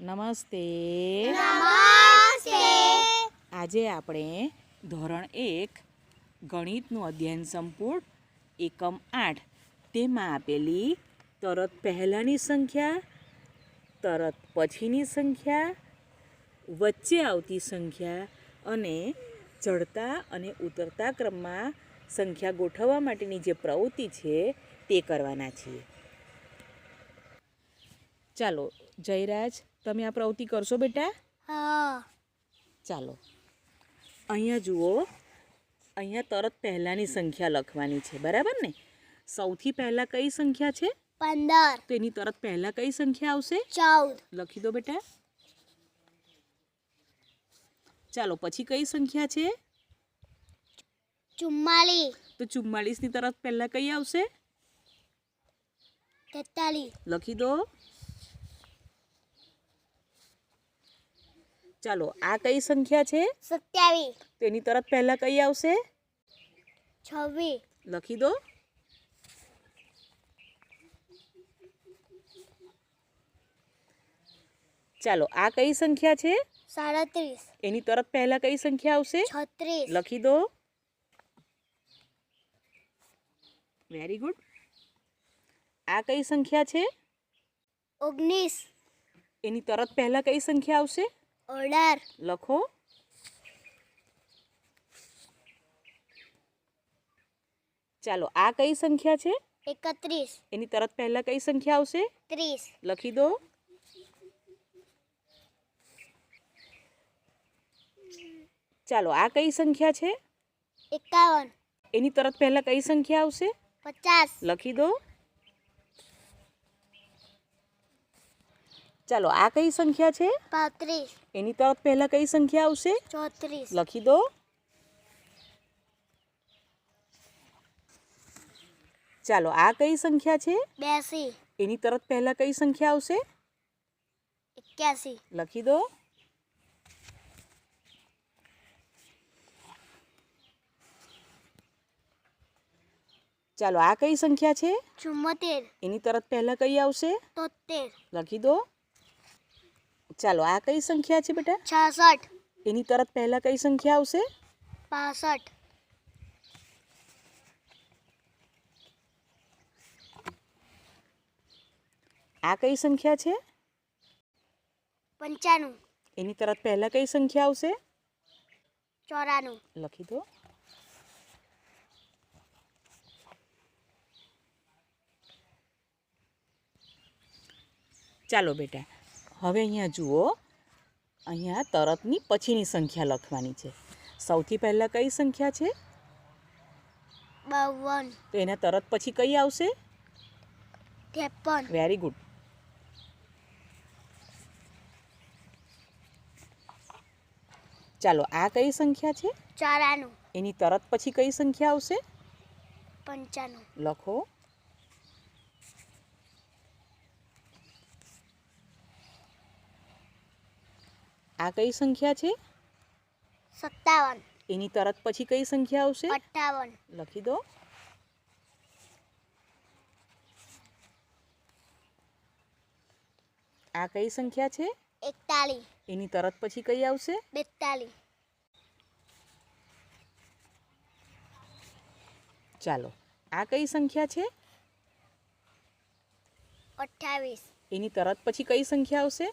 નમસ્તે. આજે આપણે ધોરણ એક ગણિતનું અધ્યયન સંપૂર્ણ એકમ આઠ તેમાં આપેલી તરત પહેલાંની સંખ્યા તરત પછીની સંખ્યા વચ્ચે આવતી સંખ્યા અને ચડતા અને ઉતરતા ક્રમમાં સંખ્યા ગોઠવવા માટેની જે પ્રવૃત્તિ છે તે કરવાના છીએ. ચાલો જયરાજ તમે આ પ્રવૃત્તિ કરશો બેટા? હા. ચાલો. અહીંયા જુઓ અહીંયા તરત પહેલાંની સંખ્યા લખવાની છે બરાબર ને? સૌથી પહેલાં કઈ સંખ્યા છે? પંદર. તો એની તરત પહેલાં કઈ સંખ્યા આવશે? ચૌદ. લખી દો બેટા. ચાલો પછી કઈ સંખ્યા છે? ચુમ્માલીસ તો ચુમ્માળીસની તરત પહેલાં કઈ આવશે? તેતાલીસ. લખી દો. ચાલો આ કઈ સંખ્યા છે? સત્યાવીસ. તેની તરત પહેલાં કઈ આવશે? છવ્વીસ. લખી દો. ચાલો આ કઈ સંખ્યા છે? સાડત્રીસ. એની તરત પહેલા કઈ સંખ્યા આવશે? છત્રીસ. લખી દો. વેરી ગુડ આ કઈ સંખ્યા છે? ઓગણીસ. એની તરત પહેલા કઈ સંખ્યા આવશે? અઢાર લખો. ચાલો આ કઈ સંખ્યા છે? એકત્રીસ. એની તરત પહેલા કઈ સંખ્યા આવશે? ત્રીસ. લખી દો. ચાલો આ કઈ સંખ્યા છે? એકાવન. એની તરત પહેલા કઈ સંખ્યા આવશે? પચાસ. લખી દો. ચાલો આ કઈ સંખ્યા છે? પાંત્રીસ. એની તરત પહેલા કઈ સંખ્યા આવશે? ચોત્રીસ. લખી દો. ચાલો આ કઈ સંખ્યા છે? બેસી. એની તરત પહેલા કઈ સંખ્યા આવશે? એક્યાસી. લખી દો. ચાલો આ કઈ સંખ્યા છે? ચુમ્મોતેર એની તરત પહેલા કઈ આવશે? તોતેર લખી દો. ચાલો આ કઈ સંખ્યા છે બેટા? છાસઠ. એની તરત પહેલા કઈ સંખ્યા આવશે? પાસઠ. આ કઈ સંખ્યા છે? પંચાણું. એની તરત પહેલા કઈ સંખ્યા આવશે? ચોરાણું. લખી દો. ચાલો બેટા હવે અહીંયા જુઓ અહીંયા તરતની પછીની સંખ્યા લખવાની છે. સૌથી પહેલાં કઈ સંખ્યા છે? બાવન. તો એના તરત પછી કઈ આવશે? ત્રેપન. વેરી ગુડ ચાલો આ કઈ સંખ્યા છે? ચોરાણું. એની તરત પછી કઈ સંખ્યા આવશે? પંચાણું. લખો. આ કઈ સંખ્યા છે? સત્તાવન. એની તરત પછી કઈ સંખ્યા આવશે? અઠ્ઠાવન લખી દો. આ કઈ સંખ્યા છે? એકતાલીસ. એની તરત પછી કઈ આવશે? બેતાલીસ. ચાલો આ કઈ સંખ્યા છે? અઠ્ઠાવીસ. એની તરત પછી કઈ સંખ્યા આવશે?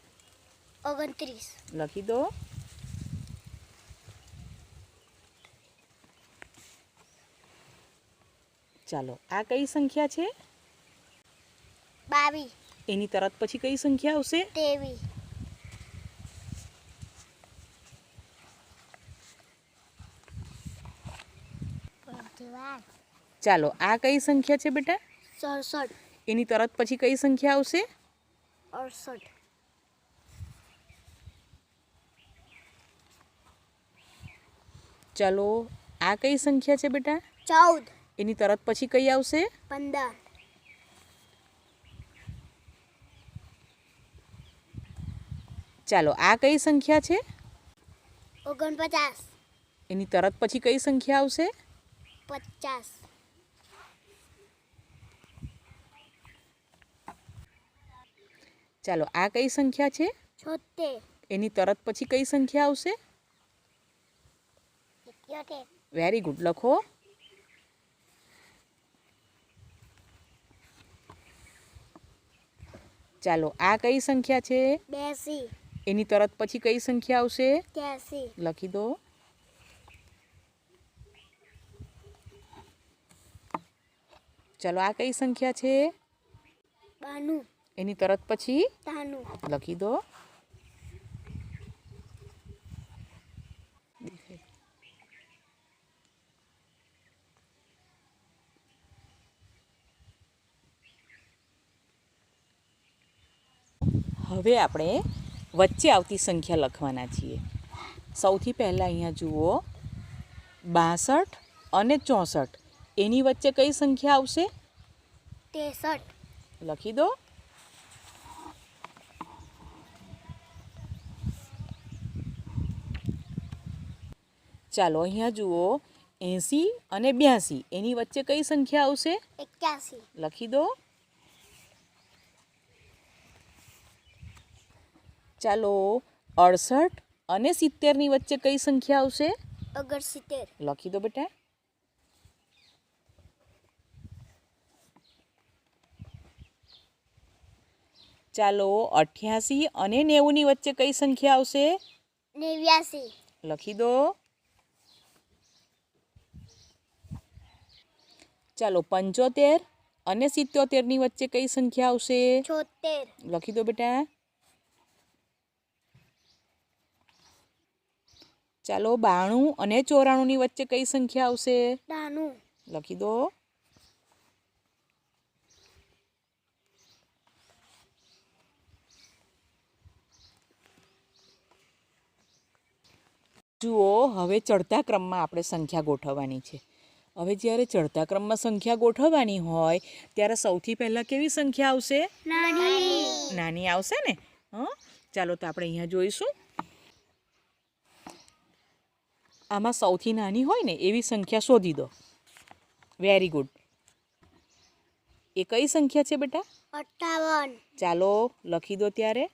ઓગણત્રીસ લખી દો ચાલો આ કઈ સંખ્યા છે? બાવીસ એની તરત પછી કઈ સંખ્યા આવશે? તેવી. ચાલો આ કઈ સંખ્યા છે બેટા? સડસઠ. એની તરત પછી કઈ સંખ્યા આવશે? અડસઠ. ચાલો આ કઈ સંખ્યા છે બેટા? ચૌદ. એની તરત પછી કઈ આવશે? પંદર. ચાલો આ કઈ સંખ્યા છે? ઓગણપચાસ. એની તરત પછી કઈ સંખ્યા આવશે? પચાસ. ચાલો આ કઈ સંખ્યા છે? છોતેર એની તરત પછી કઈ સંખ્યા આવશે? વેરી ગુડ લખો. ચાલો આ કઈ સંખ્યા છે? બેસી. એની તરત પછી કઈ સંખ્યા આવશે? ત્યાસી. લખી દો. ચાલો આ કઈ સંખ્યા છે? બાનું એની તરત પછી? તાનું. લખી દો. હવે આપણે વચ્ચે આવતી સંખ્યા લખવાના છીએ. સૌથી પહેલાં અહીંયા જુઓ બાસઠ અને ચોસઠ. એની વચ્ચે કઈ સંખ્યા આવશે? તેસઠ લખી દો. ચાલો અહીંયા જુઓ એંસી અને બ્યાસી. એની વચ્ચે કઈ સંખ્યા આવશે? એક્યાસી. લખી દો. ચાલો અડસઠ અને સિત્તેરની વચ્ચે કઈ સંખ્યા આવશે? ઓગણસિત્તેર લખી દો બેટા. ચાલો અઠ્યાસી અને નેવુંની વચ્ચે કઈ સંખ્યા આવશે? નેવ્યાસી. લખી દો. ચાલો પંચોતેર અને સિત્તોતેરની વચ્ચે કઈ સંખ્યા આવશે? છોતેર. લખી દો બેટા. ચાલો બાણું અને ચોરાણુંની વચ્ચે કઈ સંખ્યા આવશે? લખી દો. જુઓ હવે ચડતા ક્રમમાં આપણે સંખ્યા ગોઠવવાની છે. હવે જ્યારે ચડતા ક્રમમાં સંખ્યા ગોઠવવાની હોય ત્યારે સૌથી પહેલાં કેવી સંખ્યા આવશે? નાની. નાની આવશે ને? હં? ચાલો તો આપણે અહીંયા જોઈશું. આમાં સૌથી નાની હોય ને એવી સંખ્યા શોધી દો. વેરી ગુડ એ કઈ સંખ્યા છે બેટા? અઠાવન. ચાલો લખી દો ત્યારે.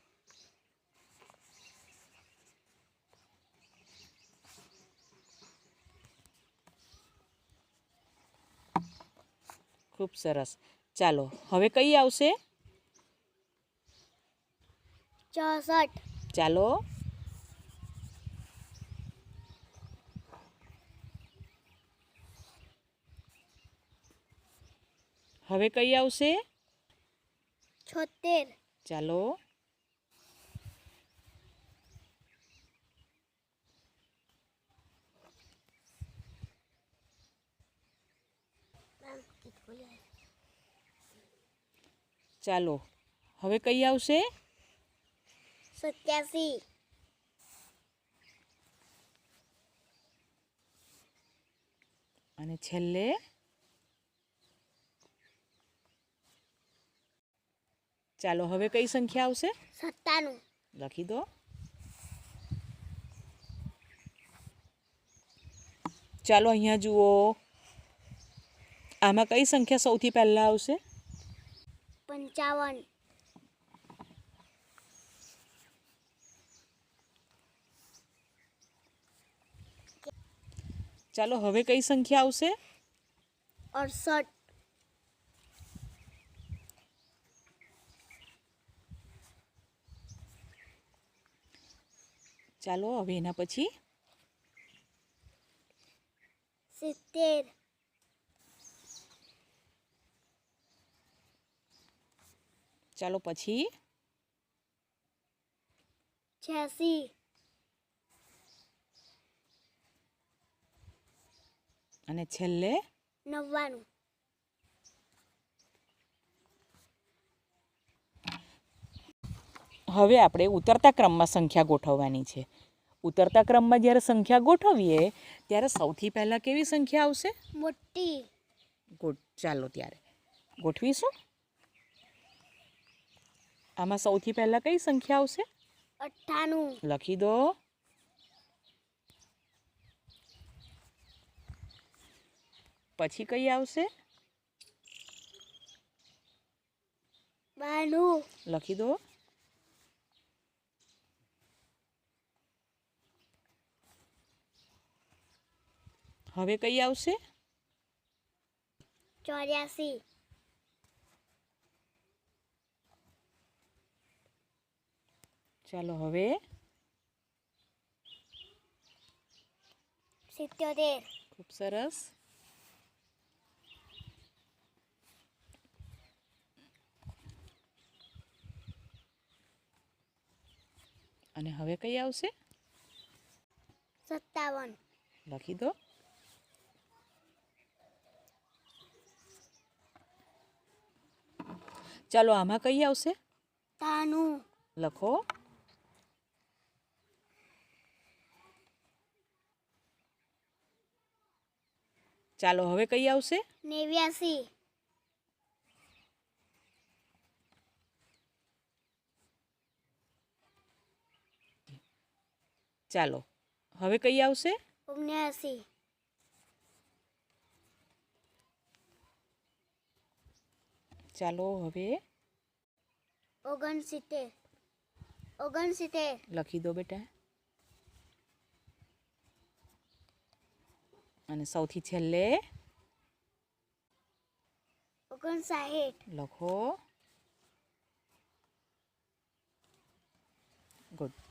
ખૂબ સરસ. ચાલો હવે કઈ આવશે? ચોસઠ. ચાલો. હવે કઈ આવશે? છોતેર. ચાલો. ચાલો. હવે કઈ આવશે? સત્યાસી. અને છેલ્લે? ચાલો હવે કઈ સંખ્યા આવશે? સત્તાનું લખી દો. ચાલો અહીંયા જુઓ. આમાં કઈ સંખ્યા સૌથી પહેલાં આવશે? પંચાવન. ચાલો હવે કઈ સંખ્યા આવશે? અડસઠ. ચાલો હવે એના પછી સિત્તેર. ચાલો પછી છ્યાસી. અને છેલ્લે નવ્વાણું. હવે આપણે ઉતરતા ક્રમમાં સંખ્યા ગોઠવવાની છે. ઉતરતા ક્રમમાં જ્યારે સંખ્યા ગોઠવીએ ત્યારે સૌથી પહેલાં કેવી સંખ્યા આવશે? મોટી. ચાલો ત્યારે. ગોઠવીશું? આમાં સૌથી પહેલાં કઈ સંખ્યા આવશે? અઠ્ઠાણું. લખી દો. પછી કઈ આવશે? બાણું. લખી દો. હવે કઈ આવશે? ચોર્યાસી. ચાલો હવે. સિત્યોતેર. ખૂબ સરસ. અને હવે કઈ આવશે? સત્તાવન. લખી દો. ચાલો આમાં કઈ આવશે? તાનું. લખો. ચાલો હવે કઈ આવશે? નેવ્યાસી. ચાલો. હવે કઈ આવશે? ઓગણ્યાસી. ચાલો હવે ઓગણસિત્તેર. ઓગણસિત્તેર. લખી દો બેટા. અને સૌથી છેલ્લે ઓગણસાઠ. લખો. ગુડ